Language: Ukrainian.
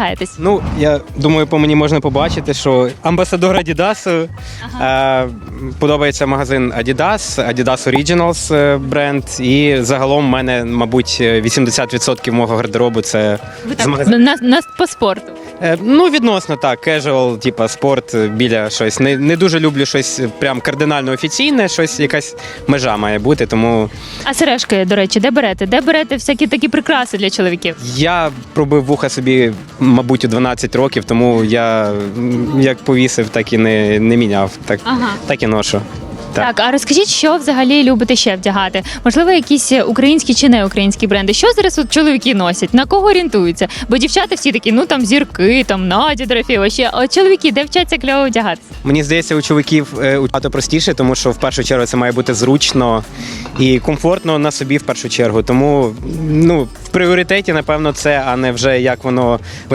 вдягаєтесь? Ну, я думаю, по мені можна побачити, що амбасадор Adidas. Е, подобається магазин Adidas, Adidas Originals е, бренд. І загалом в мене, мабуть, 80% мого гардеробу це Ви з так магазину. на, на по спорту. Е, Ну, відносно так, casual, типа спорт е, біля щось. Не, не дуже люблю щось прям кардинально офіційне, щось якась межа має бути. Тому А сережки, до речі, де берете? Де берете всякі такі прикраси для чоловіків? я пробив вуха собі, мабуть, у 12 років, тому я м, як повісив, так і не, не міняв. Так, Ага. так і ношу. Так. А розкажіть, що взагалі любите ще вдягати? Можливо, якісь українські чи не українські бренди? Що зараз от чоловіки носять? На кого орієнтуються? Бо дівчата всі такі, ну там зірки, там Надя Дорофєва, ще. А от чоловіки, де вчаться кльово вдягатися? Мені здається, у чоловіків е, багато простіше, тому що в першу чергу це має бути зручно і комфортно на собі в першу чергу. Тому ну, в пріоритеті, напевно, це, а не вже як воно виглядає.